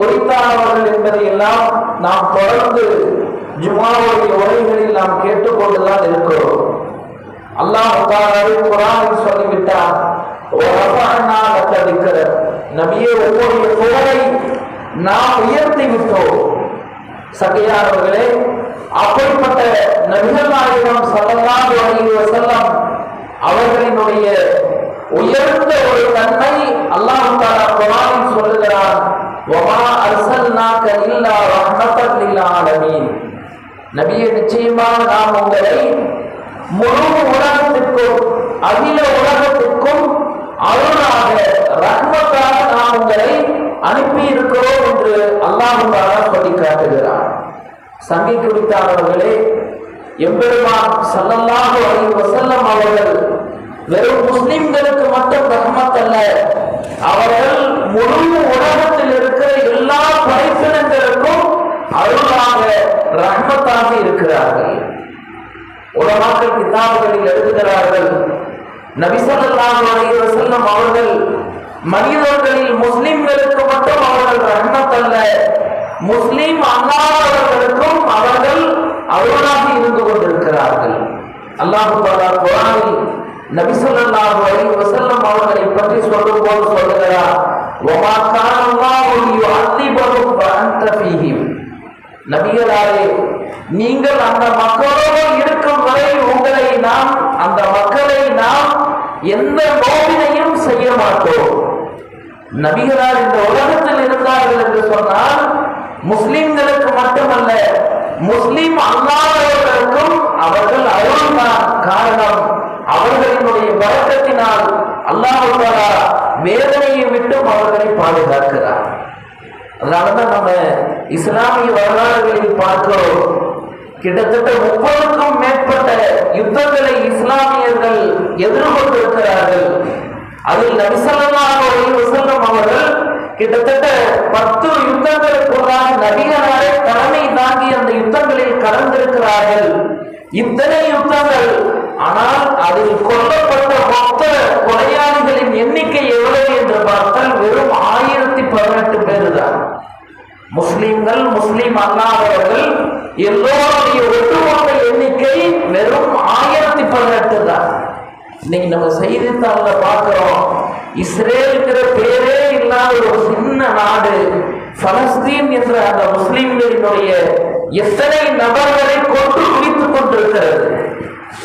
குறித்தானவர்கள் என்பதை எல்லாம் நாம் தொடர்ந்து ஜுமாவுடைய உரைகளில் நாம் கேட்டுக்கொண்டுதான் இருக்கிறோம் அல்லாஹ் தாலாவே குரானில் சொல்லிவிட்டார் "வரஃபஅனா லக திக்ர." நபியே உங்களுடைய புகழை நாம் உயர்த்தி விட்டோம் சகையானவர்களே அப்படிப்பட்ட நபிகள் நாயகம் ஸல்லல்லாஹு அலைஹி வஸல்லம் அவர்களினுடைய உயர்ந்த ஒரு தன்மை அல்லாஹ் தஆலா குர்ஆனில் சொல்லுகிறான் வமா அர்சல்நாக இல்லா ரஹ்மத்தல் லில் ஆலமீன். நபியே நிச்சயமாக நாம் உங்களை முழு உலகத்திற்கும் அகில உலகத்திற்கும் அருளாக ரஹ்மத்தாக நாம் உங்களை அனுப்பி இருக்கிறோம் என்று அல்லாஹ் தஆலா சொல்லி காட்டுகிறார் சங்கை குறித்தானவர்களே எம்பெருமான் ஸல்லல்லாஹு அலைஹி வஸல்லம் அவர்கள் வெறும் முஸ்லிம்களுக்கு மட்டும் ரஹமத் அல்ல. அவர்கள் முழு உலகத்தில் இருக்கிற எல்லா படைப்பினங்களுக்கும் அருளாக ரஹமத்தாக இருக்கிறார்கள். உலமாக்கள் கிதாபுகளில் எழுதுகிறார்கள் நபிசல்லாஹு செல்லும் அவர்கள் மனிதர்களில் முஸ்லிம்களுக்கு மட்டும் அவர்கள் ரஹமத் அல்ல. முஸ்லிம் அல்லாதவர்களுக்கும் அவர்கள் அருளாக இருந்து கொண்டிருக்கிறார்கள். அல்லாஹு குரானில் குர்ஆனில் நபி ஸல்லல்லாஹு அலைஹி வஸல்லம் அவர்களை பற்றி சொல்லும்போது சொல்லுகிறார் வமா கான அல்லாஹு யுஅذிபஹும் வஅன்த ஃபீஹிம். நபிகளாரே நீங்கள் அந்த மக்களோடு இருக்கும் வரை உங்களை நாம் அந்த மக்களை நாம் எந்த நோவினையும் செய்ய மாட்டோம். நபிகளார் இந்த உலகத்தில் இருந்தார்கள் என்று சொன்னால் முஸ்லிம்களுக்கு மட்டுமல்ல முஸ்லிம் அல்லாதவர்களுக்கும் அவர்கள் அருள்தான் காரணம். அவர்களினுடைய வழக்கத்தினால் அல்லாஹாரா வேதனையை விட்டும் அவர்களை பாதுகாக்கிறார். அதனாலதான் நம்ம இஸ்லாமிய வரலாறுகளில் பார்க்கிறோம். கிட்டத்தட்ட முப்பதுக்கும் மேற்பட்ட யுத்தங்களை இஸ்லாமியர்கள் எதிர்கொண்டிருக்கிறார்கள். அதில் நபிசல்லாஹு அலைஹி அவர்கள் கிட்டத்தட்ட பத்து யுத்தங்களுக்குள்ளாக நபிகளாரை தலைமை தாங்கி அந்த யுத்தங்களில் கலந்திருக்கிறார்கள். இத்தனை யுத்தங்கள் ஆனால் அதில் கொல்லப்பட்ட மொத்த கொலையாளிகளின் எண்ணிக்கை எவ்வளவு என்று பார்த்தால் வெறும் ஆயிரத்தி பதினெட்டு பேர் தான் முஸ்லிம்கள் முஸ்லிம் அல்லாதவர்கள் எல்லோருடைய ஒட்டுமொத்த எண்ணிக்கை வெறும் ஆயிரத்தி பதினெட்டு தான். இன்னைக்கு நம்ம செய்தித்தாள்ல பார்க்கிறோம் இஸ்ரேலுங்கிற பேரே இல்லாத ஒரு சின்ன நாடு பலஸ்தீன் என்ற அந்த முஸ்லிம்களினுடைய எத்தனை நபர்களை கொண்டு குறித்துக் கொண்டிருக்கிறது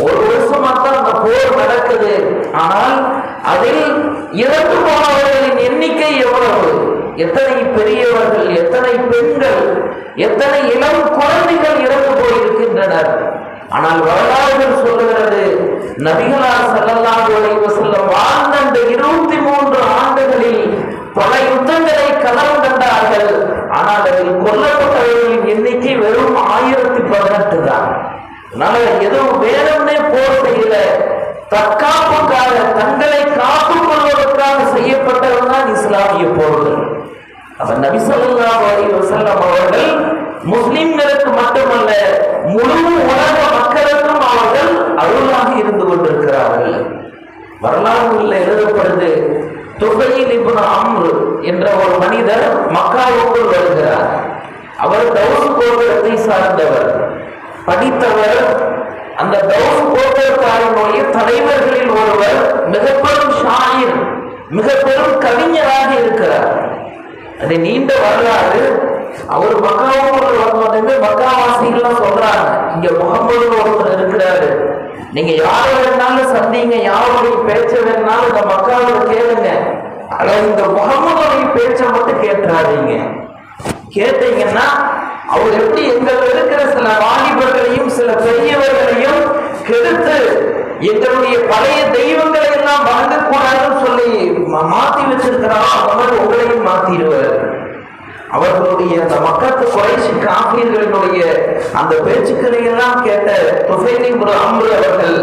ஒரு வருஷமா தான் அந்த போர் நடக்குது ஆனால் அதில் இறந்து போனவர்களின் எண்ணிக்கை எவ்வளவு எத்தனை பெரியவர்கள் எத்தனை பெண்கள் எத்தனை இளம் குழந்தைகள் இறந்து போயிருக்கின்றனர். ஆனால் வரலாறுகள் சொல்லுகிறது நபிகளார் செல்லலாம் உழைவு செல்ல வாழ்ந்த அந்த இருபத்தி மூன்று ஆண்டுகளில் பல யுத்தங்களை கலந்து கண்டார்கள். ஆனால் அதில் கொல்லப்பட்டவர்களின் எண்ணிக்கை வெறும் ஆயிரத்தி பதினெட்டு தான். அதனால எதுவும் வேணும்னே போர் செய்யல. தற்காப்புக்காக தங்களை காத்துக் கொள்வதற்காக செய்யப்பட்டவர்கள் தான் இஸ்லாமிய போர்கள். அப்ப நபி ஸல்லல்லாஹு அலைஹி அவர்கள் முஸ்லிம்களுக்கு மட்டுமல்ல முழு உலக மக்களுக்கும் அவர்கள் அருளாக இருந்து கொண்டிருக்கிறார்கள் வரலாறுகளில் எழுதப்படுது துகையில் இப்னு அம்ரு என்ற ஒரு மனிதர் மக்காவுக்குள் வருகிறார் அவர் தௌஸ் கோபுரத்தை சார்ந்தவர் படித்தவர் அந்த தௌஸ் கோபுரத்தாரினுடைய தலைவர்களில் ஒருவர் மிக பெரும் ஷாயிர் மிக பெரும் கவிஞராக இருக்கிறார் அது நீண்ட வரலாறு அவர் மக்காவுக்குள் வந்தோடனே மக்காவாசிகள்லாம் சொல்றாங்க இங்க முகமது ஒருத்தர் இருக்கிறாரு நீங்க யாரை வேணாலும் சந்திங்க யாருடைய பேச்ச வேணாலும் இந்த மக்காவில் கேளுங்க ஆனா இந்த முகமதுடைய பேச்சை மட்டும் கேட்டுறாதீங்க கேட்டீங்கன்னா அவர் எப்படி எங்கள் இருக்கிற சில வாலிபர்களையும் சில பெரியவர்களையும் கெடுத்து எங்களுடைய பழைய தெய்வங்களை எல்லாம் வணங்கக்கூடாதுன்னு சொல்லி மாத்தி வச்சிருக்கிறாரோ அவர் உங்களையும் மாத்திடுவார். அவர்களுடைய அந்த மக்கத்து குறைசி காப்பீர்களுடைய அந்த பேச்சுக்களை எல்லாம் கேட்ட துஃபைலி அம்பு அவர்கள்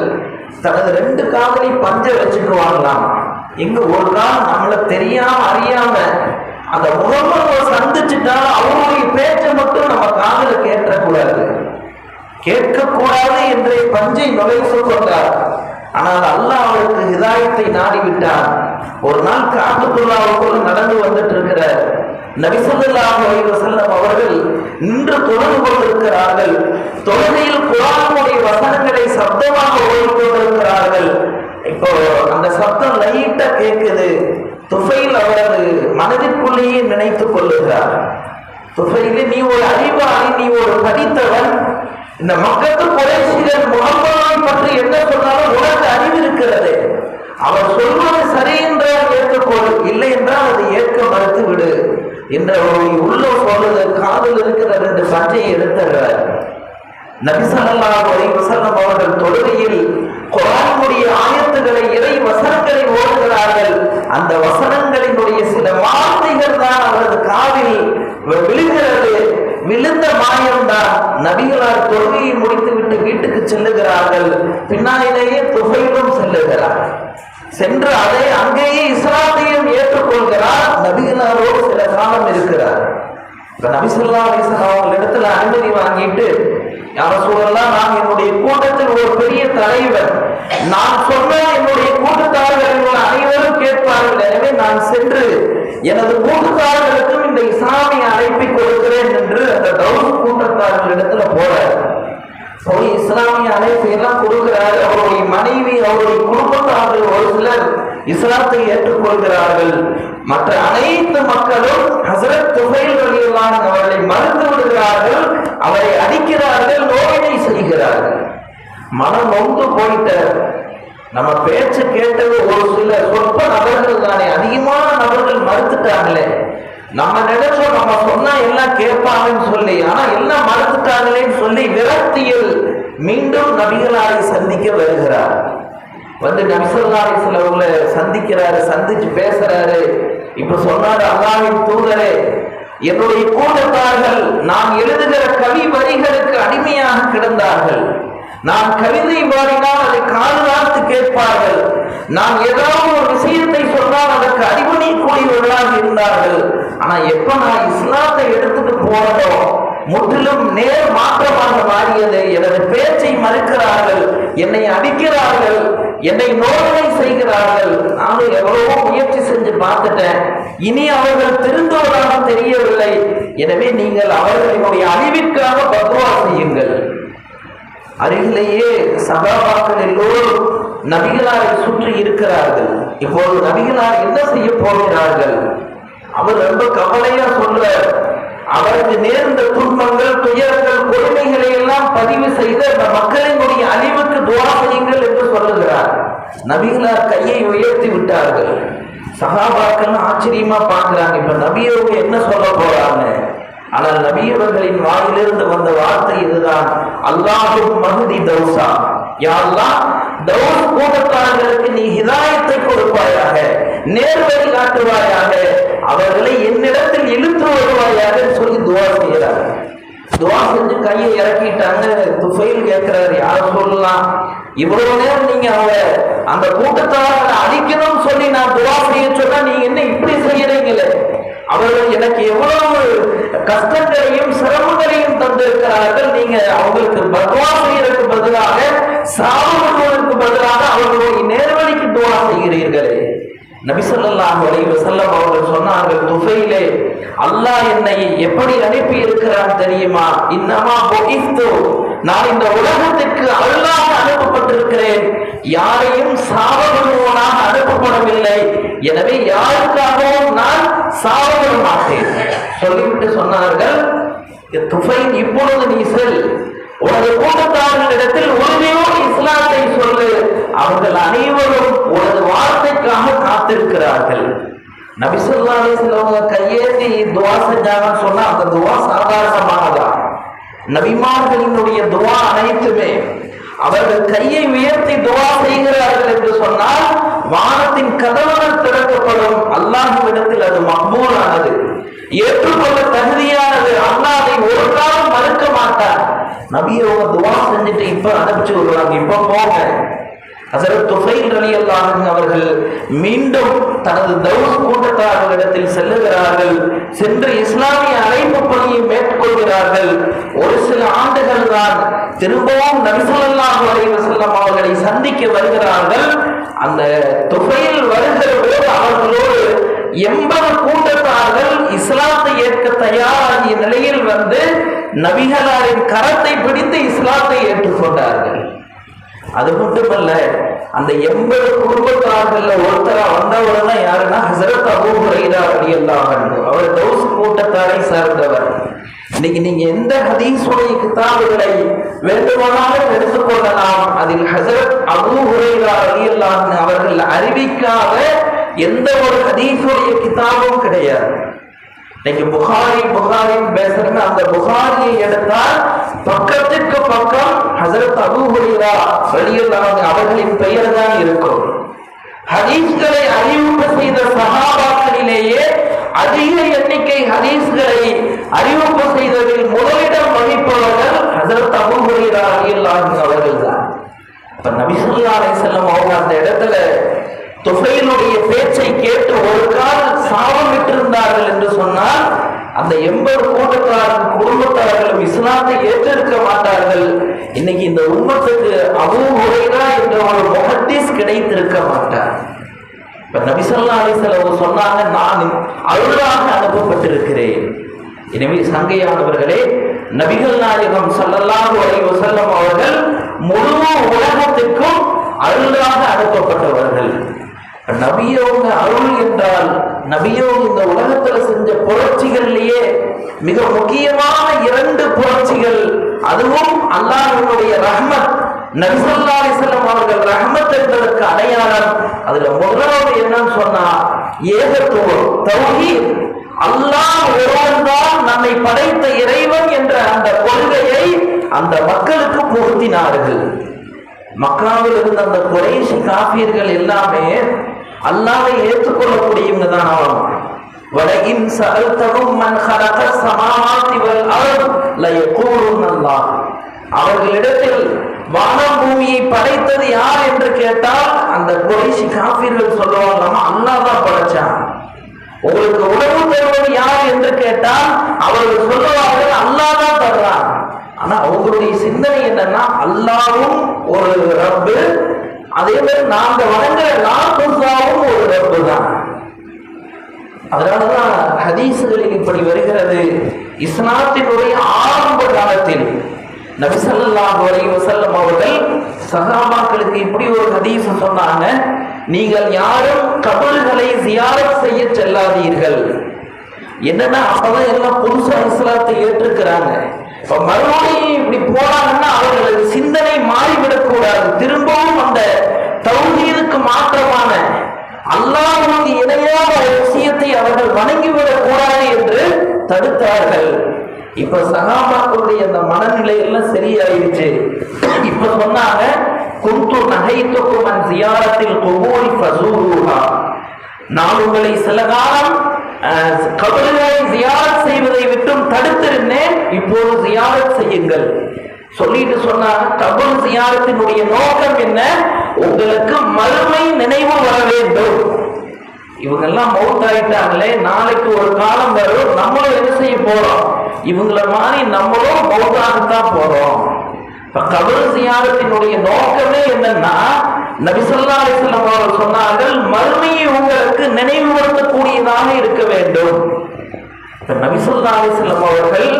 தனது ரெண்டு காதலையும் பஞ்ச வச்சுக்குவாங்களாம். எங்க ஒரு நாள் நம்மள தெரியாம அறியாம அந்த முகமதுவை சந்திச்சுட்டா அவருடைய பேச்சை மட்டும் நம்ம காதல கேட்கக்கூடாது கேட்கக்கூடாது என்று பஞ்சை நுழை கொண்டார் ஆனால் அல்லாஹ் அவருக்கு ஹிதாயத்தை நாடிவிட்டான். ஒரு நாள் காபத்துல்லாவுக்குள் நடந்து வந்துட்டு இருக்கிறார் நபிசல்லாஹு அலைஹி அவர்கள் நின்று தொழுது கொண்டிருக்கிறார்கள். தொழுகையில் குரானுடைய வசனங்களை சப்தமாக ஓடிக்கொண்டிருக்கிறார்கள் இப்போ அந்த சத்தம் லைட்டா கேட்குது துஃபைல் அவரது மனதிற்குள்ளேயே நினைத்துக் கொள்ளுகிறார். துஃபையிலே நீ ஒரு அறிவாளி நீ ஒரு படித்தவன். இந்த மக்களுக்கு குறைசிகள் முகம்பாவை பற்றி என்ன சொன்னாலும் உனக்கு அறிவு இருக்கிறது. அவர் சொல்வது சரி என்றால் ஏற்றுக்கொள் இல்லை என்றால் அதை ஏற்க மறுத்து விடு என்ற ஒரு உள்ள சொல்லுது காதல் இருக்கிற ரெண்டு பஞ்சையை எடுத்துகிறார். நபிசல்லாஹு அலைஹி வசனம் அவர்கள் தொழுகையில் குர்ஆனுடைய ஆயத்துகளை இறை வசனங்களை ஓடுகிறார்கள் அந்த வசனங்களினுடைய சில வார்த்தைகள் தான் அவரது காதில் விழுகிறது. விழுந்த மாயம்தான் நபிகளார் தொழுகையை முடித்துவிட்டு வீட்டுக்கு செல்லுகிறார்கள். பின்னாலேயே துகையிலும் செல்லுகிறார். சென்று அதை அங்கேயே இஸ்லாத்தையும் ஏற்றுக்கொள்கிறார். நபிகளாரோடு சில காலம் இருக்கிறார். இப்ப நபிசுல்லா அலிஸ்லாம் இடத்துல அனுமதி வாங்கிட்டு யார சொல்லலாம் நான் என்னுடைய கூட்டத்தில் ஒரு பெரிய தலைவர். நான் சொன்ன என்னுடைய கூட்டத்தாளர்கள் அனைவரும் கேட்பார்கள். எனவே நான் சென்று எனது கூட்டத்தாளர்களுக்கும் இந்த இஸ்லாமிய அழைப்பை கொடுக்கிறேன் என்று அந்த தௌஸ் கூட்டத்தார்கள் இடத்துல போறார். போய் இஸ்லாமிய அழைப்பு எல்லாம் கொடுக்கிறாரு. அவருடைய மனைவி அவருடைய குடும்பத்தார்கள் ஒரு சிலர் இஸ்லாத்தை ஏற்றுக்கொள்கிறார்கள். மற்ற அனைத்து மக்களும் ஹசரத் துபைல் ரலியல்லாஹு அவர்களை மறுத்து விடுகிறார்கள். அவரை அடிக்கிறார்கள் நோயினை செய்கிறார்கள். மனம் நொந்து போயிட்டார் நம்ம பேச்சு கேட்டது ஒரு சில சொற்ப நபர்கள் தானே. அதிகமான நபர்கள் மறுத்துட்டாங்களே. நம்ம நினைச்சோம் நம்ம சொன்னா எல்லாம் கேட்பாங்கன்னு சொல்லி ஆனா எல்லாம் மறுத்துட்டாங்களேன்னு சொல்லி விரக்தியில் மீண்டும் நபிகளாரை சந்திக்க வருகிறார். வந்து நபிசல்லாரை சிலவங்களை சந்திக்கிறாரு சந்திச்சு பேசுறாரு. இப்ப சொன்னாரு அல்லாவின் தூதரே என்னுடைய கூட்டத்தார்கள் நான் எழுதுகிற கவி வரிகளுக்கு அடிமையாக கிடந்தார்கள். நான் கவிதை பாடினால் அதை காதுதாத்து கேட்பார்கள். நான் ஏதாவது ஒரு விஷயத்தை சொன்னால் அதற்கு அறிவுணி கூடியவர்களாக இருந்தார்கள். ஆனா எப்ப நான் இஸ்லாத்தை எடுத்துட்டு போனதோ முற்றிலும் நேர் மாற்றமாக மாறியது. எனது பேச்சை மறுக்கிறார்கள். என்னை அடிக்கிறார்கள். என்னை நோதனை செய்கிறார்கள். நானும் எவ்வளவோ முயற்சி செஞ்சு பார்த்துட்டேன். இனி அவர்கள் திருந்துவதாக தெரியவில்லை. எனவே நீங்கள் அவர்களினுடைய அழிவிற்காக பத்வா செய்யுங்கள். அருகிலேயே சகாபாக்கள் எல்லோரும் நபிகளாரை சுற்றி இருக்கிறார்கள். இப்போது நபிகளார் என்ன செய்ய போகிறார்கள்? அவர் ரொம்ப கவலையா சொல்றார். அவருக்கு நேர்ந்த துன்பங்கள் துயரங்கள் கொடுமைகளை எல்லாம் பதிவு செய்த மக்களினுடைய அழிவுக்கு துவா செய்யுங்கள் என்று சொல்லுகிறார். நபிகளார் கையை உயர்த்தி விட்டார்கள். சகாபாக்கள் ஆச்சரியமா பார்க்கிறாங்க. இப்ப நபியோக என்ன சொல்ல போறாங்க? ஆனால் நபியவர்களின் வாயிலிருந்து வந்த வார்த்தை இதுதான். அல்லாஹும் மகுதி தௌசா. யா அல்லாஹ் தௌஸ் கூட்டத்தார்களுக்கு நீ ஹிதாயத்தை கொடுப்பாயாக நேர்வழி காட்டுவாயாக அவர்களை என்னிடத்தில் இழுத்து வருவாயாக சொல்லி துவா செய்கிறார். துவா செஞ்சு கையை இறக்கிட்டாங்க துஃபைல் கேட்கிறார் யார் சொல்லலாம் இவ்வளவு நேரம் நீங்க அவங்க அந்த கூட்டத்தாரர்களை அழிக்கணும்னு சொல்லி நான் துவா செய்ய சொன்னா நீங்க என்ன இப்படி செய்யறீங்களே? அவர்கள் எனக்கு எவ்வளவு கஷ்டங்களையும் சிரமங்களையும் தந்திருக்கிறார்கள். நீங்க அவங்களுக்கு பத்வா செய்யறதுக்கு பதிலாக சாவுவதற்கு பதிலாக அவர்களுடைய நேர்வழிக்கு துவா செய்கிறீர்களே. நபிசல்லாஹு அவர்கள் சொன்னார்கள் துஃபையிலே அல்லாஹ் என்னை எப்படி அனுப்பி இருக்கிறான் தெரியுமா? இன்னமா புகிஸ்து நான் இந்த உலகத்திற்கு அல்லாஹ் அனுப்பப்பட்டிருக்கிறேன். யாரையும் சாவப்படுவனாக அனுப்பப்படவில்லை. எனவே யாருக்காகவும் நான் சாவப்பட மாட்டேன். சொல்லுங்க சொன்னார்கள் இப்பொழுது நீ செல். உனது கூட்டத்தார்களிடத்தில் உறுதியோடு இஸ்லாத்தை சொல்லு. அவர்கள் அனைவரும் உனது வார்த்தைக்காக காத்திருக்கிறார்கள். நபிசுல்லா அலிஸ்லவங்க கையேந்தி துவா செஞ்சாங்கன்னு சொன்னா அந்த துவா சாதாரணமானதான் நபிமார்களினுடைய துவா அனைத்துமே அவர்கள் கையை உயர்த்தி துவா செய்கிறார்கள் என்று சொன்னால் வானத்தின் கதவுகள் திறக்கப்படும். அல்லாஹ்விடத்தில் அது மக்பூலானது. ஏற்றுக்கொள்ள தகுதியானது அல்லாஹ் அதை ஒரு காலம் மறுக்க மாட்டார். நபி துவா செஞ்சுட்டு இப்ப அனுப்பிச்சு விடுவாங்க இப்ப போங்க. ஹசரத் துஃபைல் அவர்கள் மீண்டும் தனது தௌஸ் கூட்டத்தார்களிடத்தில் செல்லுகிறார்கள். சென்று இஸ்லாமிய அழைப்பு பணியை மேற்கொள்கிறார்கள். ஒரு சில ஆண்டுகள் தான் திரும்பவும் நபிசல்லாஹு அலைஹி வஸல்லம் அவர்களை சந்திக்க வருகிறார்கள். அந்த துஃபைல் வருகிற போது அவர்களோடு எண்பது தயாராகிய நிலையில் வந்து நபிகளாரின் கரத்தை பிடித்து இஸ்லாத்தை ஏற்றுக்கொண்டார்கள். அது மட்டுமல்ல அந்த எண்பது குடும்பத்தார்கள் ஒருத்தரா வந்தவர்னா யாருன்னா ஹசரத் அபூ ஹுரைரா ரலியல்லாஹு அவர் தௌஸ் கூட்டத்தாரை சார்ந்தவர். இன்னைக்கு நீங்க எந்த ஹதீஸுடைய கிதாபுகளை வேண்டுமானாலும் எடுத்துக்கொள்ளலாம் அதில் ஹசரத் அபூ ஹுரைரா அப்படி அன்ஹு அவர்கள் அறிவிக்காத எந்த ஒரு ஹதீஸுடைய கிதாபும் கிடையாது. இன்னைக்கு புகாரி புகாரின்னு பேசுறதுன்னு அந்த புகாரியை எடுத்தால் பக்கத்துக்கு பக்கம் ஹசரத் அபூ ஹுரைரா அவர்களின் பெயர் தான் இருக்கும். ஹதீஸ்களை அறிவிப்பு செய்த சகாபாக்களிலேயே அதிக எண்ணிக்கை ஹதீஸ்களை அறிவிப்பு செய்ததில் முதலிடம் வகிப்பவர்கள் ஹசரத் அபூ ஹுரைரா அவர்கள் தான் இப்ப நபிசுல்லா அலை அலைஹி அவங்க அந்த இடத்துல துஃபைலுடைய பேச்சை கேட்டு ஒரு கால் சாபமிட்டு இருந்தார்கள் என்று சொன்னால் அந்த எண்பது கூட்டத்தார்கள் குடும்பத்தார்களும் இஸ்லாத்தை ஏற்றிருக்க மாட்டார்கள். இன்னைக்கு இந்த உண்மத்துக்கு அபூ என்ற ஒரு முஹத்தீஸ் கிடைத்திருக்க மாட்டார். இப்ப நபிசல்லா ஸல்லல்லாஹு சொன்னாங்க நான் அருளாக அனுப்பப்பட்டிருக்கிறேன். எனவே சங்கையானவர்களே நபிகள் நாயகம் சல்லல்லாஹு அலைஹி வஸல்லம் அவர்கள் முழு உலகத்துக்கும் நபியோங்க அருள் என்றால் நபியோங்க இந்த உலகத்துல செஞ்ச புரட்சிகள்லயே மிக முக்கியமான இரண்டு புரட்சிகள். அதுவும் அல்லாஹனுடைய ரஹ்மத். நபிசல்லா அலிசல்லம் அவர்கள் ரஹ்மத் என்பதற்கு அடையாளம். அதுல முதலாவது என்னன்னு சொன்னா ஏகத்துவம் தௌஹி அல்லாஹ் ஒருவன்தான் நம்மை படைத்த இறைவன் என்ற அந்த கொள்கையை அந்த மக்களுக்கு புகுத்தினார்கள். மக்காவில் இருந்த அந்த குறைசி காப்பீர்கள் எல்லாமே அல்லாவை ஏற்றுக்கொள்ளக்கூடியவங்க தான் அவன். வடகின் சகல்தகும் மன் ஹலக சமாவாத்தி வல் அர்த் அவர்களிடத்தில் வானம் பூமியை படைத்தது யார் என்று கேட்டால் அந்த குறைசி காபீர்கள் சொல்லுவாங்களாமா அல்லாஹ் தான் படைச்சான். உங்களுக்கு உணவு தருவது யார்? என்று கேட்டால் அவர்கள் சொல்லுவார்கள் அல்லாஹ் தான் தர்றான். ஆனா அவங்களுடைய சிந்தனை என்னன்னா அல்லாவும் ஒரு ரப்பு அதே மாதிரி நாங்க வணங்குற லாபுசாவும் ஒரு ரப்பு தான். அதனாலதான் ஹதீசுகளில் இப்படி வருகிறது. இஸ்லாத்தினுடைய ஆரம்ப காலத்தில் நபிசல்லாஹு அலி வசல்லம் அவர்கள் சகாபாக்களுக்கு இப்படி ஒரு ஹதீஸ் சொன்னாங்க நீங்கள் யாரும் கபல்களை ஜியாரத் செய்ய செல்லாதீர்கள். என்னன்னா அப்பதான் எல்லாம் புதுசா இஸ்லாத்தை ஏற்றுக்கிறாங்க. இப்ப மறுபடியும் அல்லாஹ்வுக்கு இணையான ஒரு விஷயத்தை அவர்கள் வணங்கிவிடக் கூடாது என்று தடுத்தார்கள். இப்ப சகாபாக்களுடைய அந்த மனநிலை எல்லாம் சரியாயிருச்சு இப்ப சொன்னாங்க குந்து நகைத்துக்கும் அந்த ஜியாரத்தில் குபூரி பசூருகா நான் உங்களை சில காலம் அஹ், கபறுகளை ஜியாரத் செய்வதை விட்டும் தடுத்திருந்தேன் இப்போது ஜியாரத் செய்யுங்கள். சொல்லிட்டு சொன்னாங்க கபல் ஜியாரத்தினுடைய நோக்கம் என்ன? உங்களுக்கு மறுமை நினைவு வர வேண்டும். இவங்கெல்லாம் மவுட் ஆயிட்டாங்களே நாளைக்கு ஒரு காலம் வரும் நம்மளும் என்ன செய்ய போறோம்? இவங்களை மாதிரி நம்மளும் மவுத்தாகத்தான் போறோம். இப்ப கபர் சியாரத்தினுடைய நோக்கமே என்னன்னா நபிசல்லா அலிஸ்லாம் அவர்கள் சொன்னார்கள் மறுமையை உங்களுக்கு நினைவுபடுத்தக்கூடியதாக இருக்க வேண்டும். நபிசல்லா அலிஸ்லாம் அவர்கள்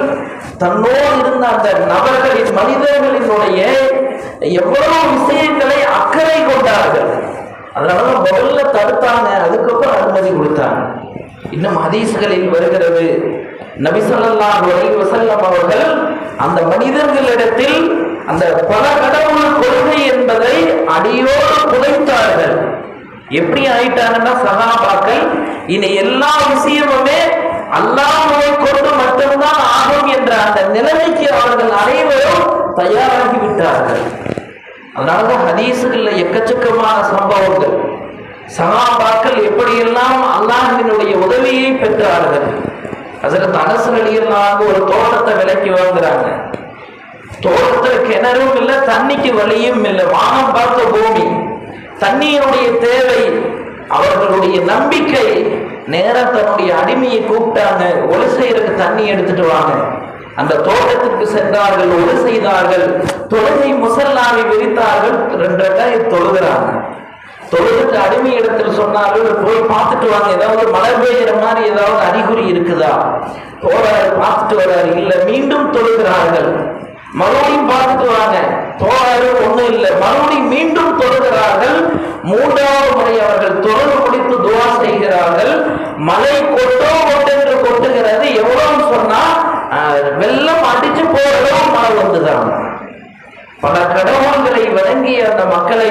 தன்னோடு இருந்த அந்த நபர்களின் மனிதர்களினுடைய எவ்வளவு விஷயங்களை அக்கறை கொண்டார்கள். அதனாலதான் முதல்ல தடுத்தாங்க. அதுக்கப்புறம் அனுமதி கொடுத்தாங்க. இன்னும் ஹதீஸ்களில் வருகிறது. நபிசல்லாஹு வசல்லம் அவர்கள் அந்த மனிதர்களிடத்தில் அந்த பல கடவுள் கொள்கை என்பதை அடியோடு புதைத்தார்கள். எப்படி ஆயிட்டாங்கன்னா சகாபாக்கள் இனி எல்லா விஷயமுமே அல்லாஹ்வை கொண்டு மட்டும்தான் ஆகும் என்ற அந்த நிலைமைக்கு அவர்கள் அனைவரும் தயாராகி விட்டார்கள் அதனாலதான் ஹதீஸுகள்ல எக்கச்சக்கமான சம்பவங்கள். சகாபாக்கள் எப்படியெல்லாம் அல்லாஹினுடைய உதவியை பெற்றார்கள். அதற்கு அரசு வெளியெல்லாம் ஒரு தோட்டத்தை விலைக்கு வாங்குறாங்க. தோட்டத்துல கிணறும் இல்லை தண்ணிக்கு வழியும் இல்லை வானம் பார்த்த பூமி. தண்ணியினுடைய தேவை அவர்களுடைய நம்பிக்கை. நேரம் தன்னுடைய அடிமையை கூப்பிட்டாங்க ஒளி செய்யறதுக்கு தண்ணி எடுத்துட்டு வாங்க. அந்த தோட்டத்திற்கு சென்றார்கள் ஒளி செய்தார்கள் தொழுகை முசல்லாவை விரித்தார்கள் ரெண்டு ரெண்டாயிரம் தொழுகிறாங்க. தொழுதுட்டு அடிமை இடத்தில் சொன்னார்கள் போய் பார்த்துட்டு வாங்க. ஏதாவது மலர் பெய்கிற மாதிரி ஏதாவது அறிகுறி இருக்குதா? போறாரு பார்த்துட்டு வர்றாரு. இல்ல மீண்டும் தொழுகிறார்கள். மறுபடியும் பார்த்துட்டு வாங்க. போறாரு ஒண்ணும் இல்லை. மறுபடியும் மீண்டும் தொழுகிறார்கள். மூன்றாவது முறை அவர்கள் தொழுது முடித்து துவா செய்கிறார்கள். மலை கொட்டோ கொட்டென்று கொட்டுகிறது. எவ்வளவு சொன்னால் வெள்ளம் அடிச்சு போறதும் மழை வந்துதான். பல கடவுள்களை வணங்கிய அந்த மக்களை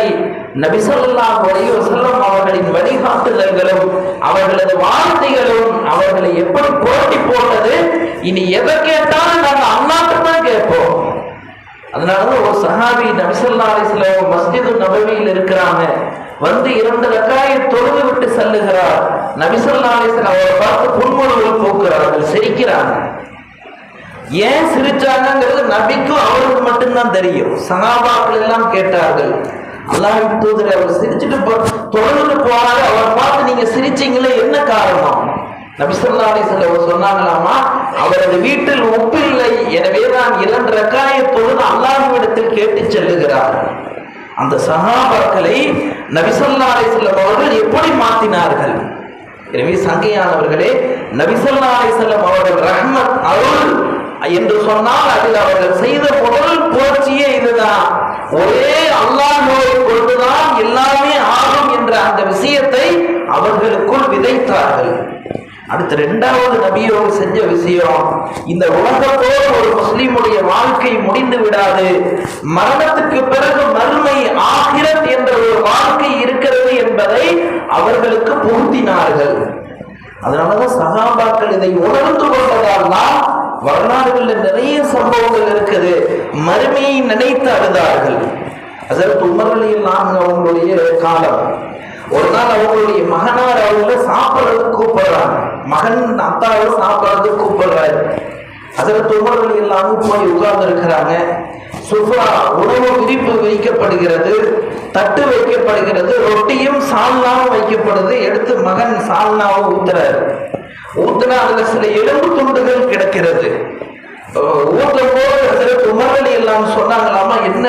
நபிசல்லா அலைஹி செல்லும் அவர்களின் வழிகாட்டுதல்களும் அவர்களது வார்த்தைகளும் அவர்களை எப்படி புரட்டி போட்டது இனி எதை கேட்டாலும் நாங்க அண்ணாட்டு தான் கேட்போம். அதனாலதான் ஒரு சஹாபி நபிசல்லா அலிஸ்லாம் மஸ்ஜிது நபவியில் இருக்கிறாங்க. வந்து இரண்டு ரக்காயை தொழுது விட்டு செல்லுகிறார். நபிசல்லா அலிஸ்லாம் அவரை பார்த்து புன்முறுவல் போக்குறார்கள் சிரிக்கிறாங்க. ஏன் சிரிச்சாங்கிறது நபிக்கும் அவருக்கு மட்டும்தான் தெரியும். சகாபாக்கள் எல்லாம் கேட்டார்கள் அல்லாஹ் தூதர் அவர் சிரிச்சுட்டு தொடர்ந்து போனாரு அவர் பார்த்து நீங்க சிரிச்சீங்களே என்ன காரணம்? நபிசல்லா அவர் சொன்னாங்களாமா அவரது வீட்டில் உப்பு இல்லை எனவே நான் இரண்டு ரக்காய தொழுது அல்லாஹ்விடத்தில் கேட்டு செல்லுகிறார். அந்த சகாபாக்களை நபிசல்லாலே செல்லம் அவர்கள் எப்படி மாத்தினார்கள்? எனவே சங்கையானவர்களே நபிசல்லாலே செல்லம் அவர்கள் ரஹ்மத் அருள் என்று சொன்னால் அதில் அவர்கள் செய்த முதல் புரட்சியே இதுதான். ஒரே அல்லாஹோவை கொண்டுதான் எல்லாமே ஆகும் என்ற அந்த விஷயத்தை அவர்களுக்குள் விதைத்தார்கள். அடுத்து இரண்டாவது நபியோடு செஞ்ச விஷயம் இந்த உலகத்தோடு ஒரு முஸ்லீமுடைய வாழ்க்கை முடிந்து விடாது. மரணத்துக்கு பிறகு மறுமை ஆகிரத் என்ற ஒரு வாழ்க்கை இருக்கிறது என்பதை அவர்களுக்கு புகுத்தினார்கள். அதனாலதான் சகாபாக்கள் இதை உணர்ந்து கொண்டதால் தான் வரலாறுகள்ல நிறைய சம்பவங்கள் இருக்குது. மறுமையை நினைத்து அழுதார்கள் அதற்கு உமர்வழியில் நாங்கள் அவங்களுடைய காலம். ஒரு நாள் அவங்களுடைய மகனார் அவங்கள சாப்பிட்றதுக்கு கூப்பிடுறாங்க. மகன் அத்தாவை சாப்பிட்றதுக்கு கூப்பிடுறாரு. அதற்கு உமர்வழி இல்லாமல் போய் உட்கார்ந்து இருக்கிறாங்க சுஃபா உணவு விரிப்பு வைக்கப்படுகிறது தட்டு வைக்கப்படுகிறது ரொட்டியும் சால்னாவும் வைக்கப்படுது. எடுத்து மகன் சால்னாவும் ஊத்துறாரு. ஊத்துனா அதுல சில எலும்பு துண்டுகள் கிடக்கிறது. ஊற்றும் போது சில உமர்கள் எல்லாம் சொன்னாங்களாமா என்ன?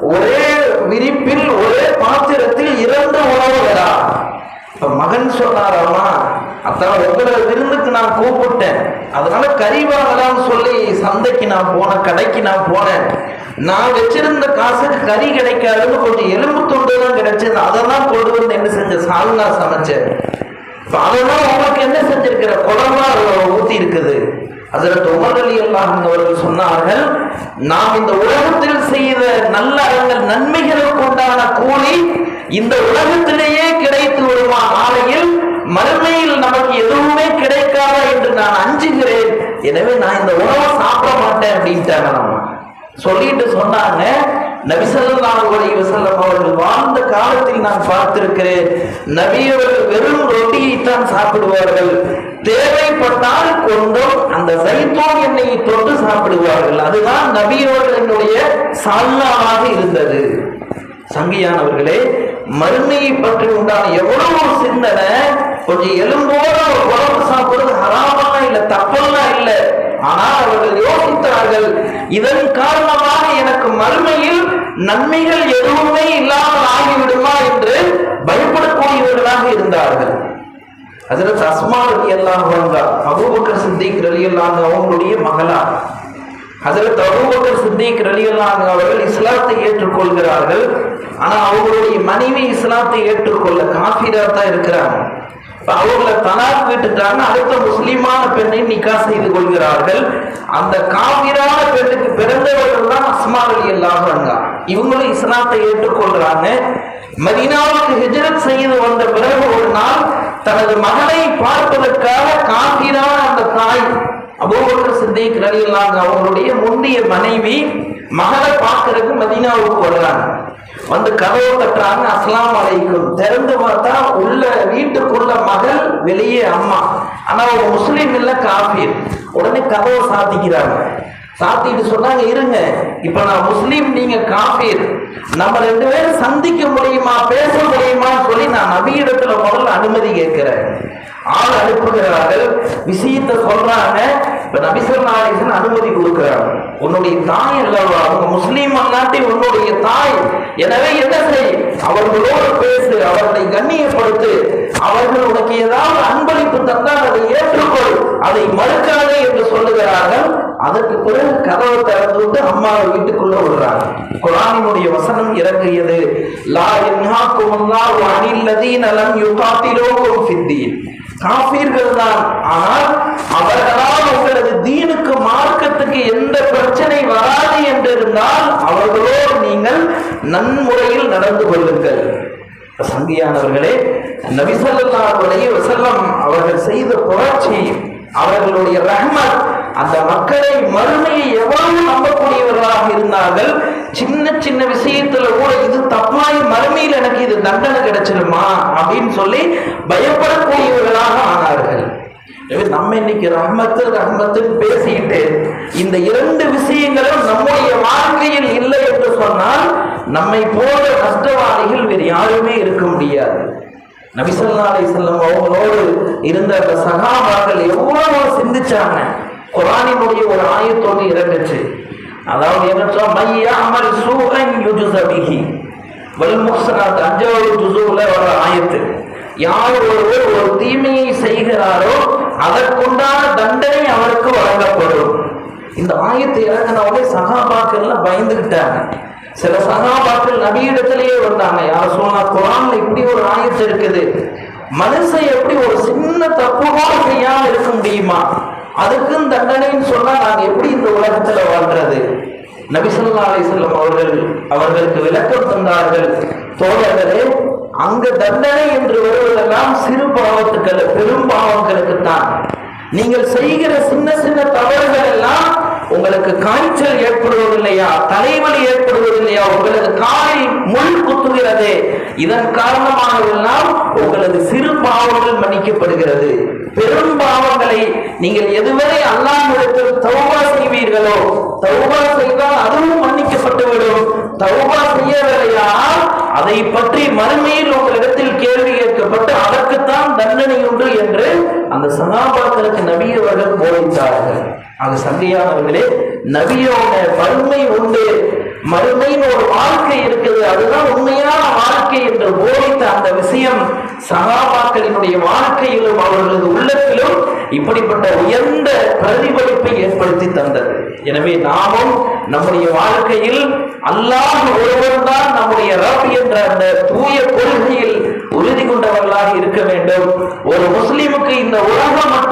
ஒரே விரிப்பில் ஒரே பாத்திரத்தில் இரண்டு உணவு இப்ப மகன் சொன்னாராமா அத்தனை உங்களை விருந்துக்கு நான் கூப்பிட்டேன். அதனால கறி வாங்கலாம்னு சொல்லி சந்தைக்கு நான் போனேன் கடைக்கு நான் போனேன். நான் வச்சிருந்த காசுக்கு கறி கிடைக்காதுன்னு கொஞ்சம் எலும்பு துண்டு தான் கிடைச்சது அதெல்லாம் கொண்டு வந்து என்ன செஞ்ச சால்னா சமைச்சேன். அதெல்லாம் உங்களுக்கு என்ன செஞ்சிருக்கிற? குழம்பா ஊத்தி இருக்குது அதற்கு உமரலி எல்லாம் அவர்கள் சொன்னார்கள் நாம் இந்த உலகத்தில் செய்த நல்ல அறங்கள் நன்மைகளுக்கு உண்டான கூலி இந்த உலகத்திலேயே கிடைத்து வருமா நாளையில் மறுமையில் நமக்கு எதுவுமே கிடைக்காதா என்று நான் அஞ்சுகிறேன். எனவே நான் இந்த உணவை சாப்பிட மாட்டேன் அப்படின்ட்டாங்க நம்ம. சொல்லிட்டு சொன்னாங்க நபிசல்லாஹு வசல்லம் அவர்கள் வாழ்ந்த காலத்தில் நான் பார்த்திருக்கிறேன். நபியவர்கள் வெறும் ரொட்டியைத்தான் சாப்பிடுவார்கள். தேவைப்பட்டால் கொண்டும் அந்த சைத்தோன் எண்ணெயை தொட்டு சாப்பிடுவார்கள். அதுதான் நபியவர்களினுடைய அவர்களினுடைய இருந்தது. சங்கியானவர்களே மருமையை பற்றி உண்டான எவ்வளவு சிந்தனை கொஞ்சம் எலும்போட ஒரு குழம்பு சாப்பிடுறது ஹராமா இல்லை தப்பெல்லாம் இல்லை. ஆனால் அவர்கள் யோசித்தார்கள் இதன் காரணமாக எனக்கு மறுமையில் நன்மைகள் எதுவுமே இல்லாமல் ஆகிவிடுமா என்று பயப்படக்கூடியவர்களாக இருந்தார்கள். அதில் அஸ்மா ரலி அல்லாஹ் அபூபக்கர் சித்திக் ரலி அல்லாங்க அவங்களுடைய மகளார். அதில் அபூபக்கர் சித்திக் ரலி அல்லாங்க அவர்கள் இஸ்லாத்தை ஏற்றுக்கொள்கிறார்கள். ஆனால் அவங்களுடைய மனைவி இஸ்லாத்தை ஏற்றுக்கொள்ள காஃபிரா தான் இருக்கிறாங்க. அவர்களை தனார் தலாக் அடுத்த முஸ்லீமான பெண்ணை நிக்கா செய்து கொள்கிறார்கள். அந்த காவிரான பெண்ணுக்கு பிறந்தவர்கள் தான் அஸ்மா அலி அல்லாஹ் இவங்களும் இஸ்லாத்தை ஏற்றுக்கொள்றாங்க. மதீனாவுக்கு ஹிஜரத் செய்து வந்த பிறகு ஒரு நாள் தனது மகனை பார்ப்பதற்காக காபிரான அந்த தாய் அபூபக்கர் சித்திக் ரலியல்லாஹு அவங்களுடைய முந்தைய மனைவி மகளை பார்க்கறதுக்கு மதீனாவுக்கு வர்றாங்க வந்து கதவை தட்டுறாங்க அஸ்லாம் அலைக்கும். திறந்து பார்த்தா உள்ள வீட்டுக்குள்ள மகள் வெளியே அம்மா. ஆனா ஒரு முஸ்லீம் இல்ல காபீர் உடனே கதவை சாத்திக்கிறாங்க. சாத்திட்டு சொன்னாங்க இருங்க இப்ப நான் முஸ்லீம் நீங்க காபீர் நம்ம ரெண்டு பேரும் சந்திக்க முடியுமா பேச முடியுமா? சொல்லி நான் நபியிடத்துல முதல்ல அனுமதி கேட்கிறேன். ஆள் அனுப்புகிறார்கள் விஷயத்தை சொல்றாங்க. இப்ப நபிசல்லாசன் அனுமதி கொடுக்கிறாங்க. உன்னுடைய தாய் அல்லவா? அவங்க முஸ்லீம் அல்லாட்டி உன்னுடைய தாய். எனவே என்ன செய்? அவர்களோடு பேசு அவர்களை கண்ணியப்படுத்து. அவர்கள் உனக்கு ஏதாவது அன்பளிப்பு தந்தால் அதை ஏற்றுக்கொள். அதை மறுக்காதே என்று சொல்லுகிறார்கள். அதற்கு பிறகு கதவை திறந்து விட்டு அம்மாவை வீட்டுக்குள்ள விடுறாங்க. குரானினுடைய வசனம் இறங்கியது. லா யன்ஹாக்கும் அல்லாஹு அனில் லதீன லம் யுகாத்திலூக்கும் காபீர்கள் தான். ஆனால் அவர்களால் உங்களது தீனுக்கு மார்க்கத்துக்கு எந்த பிரச்சனை வராது என்று இருந்தால் அவர்களோடு நீங்கள் நன்முறையில் நடந்து கொள்ளுங்கள். சங்கியானவர்களே நபிசல்லாஹு அலைஹி அவர்கள் செய்த புரட்சி அவர்களுடைய ரஹ்மத் அந்த மக்களை மறுமையை எவ்வளவு நம்பக்கூடியவர்களாக இருந்தார்கள்? சின்ன சின்ன விஷயத்துல கூட இது தப்பாய் மறுமையில் எனக்கு இது தண்டனை கிடைச்சிருமா அப்படின்னு சொல்லி பயப்படக்கூடியவர்களாக ஆனார்கள். எனவே நம்ம இன்னைக்கு ரஹ்மத்து ரஹ்மத்து பேசிட்டு இந்த இரண்டு விஷயங்களும் நம்முடைய வாழ்க்கையில் இல்லை என்று சொன்னால் நம்மை போல நஷ்டவாதிகள் வேறு யாருமே இருக்க முடியாது. நபிசல்லா அலிசல்லம் அவங்களோடு இருந்த அந்த சகாபாக்கள் எவ்வளவு சிந்திச்சாங்க. குரானினுடைய ஒரு ஆயத்தோடு இறங்குச்சு. அதாவது என்ன மையா அமல் சூகன் யுஜுசபிஹி வல் அஞ்சாவது ஜுசுல வர ஆயத்து. யார் ஒருவர் ஒரு தீமையை செய்கிறாரோ அதற்குண்டான தண்டனை அவருக்கு வழங்கப்படும். இந்த ஆயத்தை இறங்கினவங்க சகாபாக்கள்லாம் பயந்துகிட்டாங்க. சில சகாபாக்கள் நபியிடத்திலேயே வந்தாங்க யார் சொன்னா குரான் இப்படி ஒரு ஆயத்து இருக்குது. மனுஷன் எப்படி ஒரு சின்ன தப்பு கூட செய்யாம இருக்க முடியுமா? அதுக்கும் தண்டனைன்னு சொன்னா நாங்க எப்படி இந்த உலகத்துல வாழ்றது? நபிசல்லா அலிசல்லம் அவர்கள் அவர்களுக்கு விளக்கம் தந்தார்கள். தோழர்களே அங்க தண்டனை என்று வருவதெல்லாம் சிறு பாவத்துக்கள் பெரும் பாவங்களுக்கு தான் நீங்கள் செய்கிற சின்ன சின்ன தவறுகள் எல்லாம் உங்களுக்கு காய்ச்சல் ஏற்படுவதில்லையா? தலைவலி ஏற்படுவதில்லையா? உங்களது காலில் முள் குத்துகிறது. இதன் காரணமாகவெல்லாம் உங்களது சிறு பாவங்கள் மன்னிக்கப்படுகிறது. பெரும் பாவங்களை நீங்கள் எதுவரை அல்லாமிடத்தில் தௌபா செய்வீர்களோ தௌபா செய்தால் அதுவும் மன்னிக்கப்பட்டுவிடும் தௌபா செய்யவில்லையால் அதை பற்றி மறுமையில் உங்களிடத்தில் கேள்வி கேட்கப்பட்டு அதற்குத்தான் தண்டனை உண்டு என்று அந்த சகாபாக்களுக்கு நபியவர்கள் போதித்தார்கள். அது சங்கையானவர்களே நபியோட வறுமை உண்டு. மறுமைன்னு ஒரு வாழ்க்கை இருக்குது. அதுதான் உண்மையான வாழ்க்கை என்று போதித்த அந்த விஷயம் சகாபாக்களினுடைய வாழ்க்கையிலும் அவர்களது உள்ளத்திலும் இப்படிப்பட்ட உயர்ந்த பிரதிபலிப்பை ஏற்படுத்தி தந்தது. எனவே நாமும் நம்முடைய வாழ்க்கையில் அல்லாஹ் ஒருவன் தான் நம்முடைய ரப் என்ற அந்த தூய கொள்கையில் உறுதி கொண்டவர்களாக இருக்க வேண்டும். ஒரு முஸ்லிமுக்கு இந்த உலகம் மட்டும்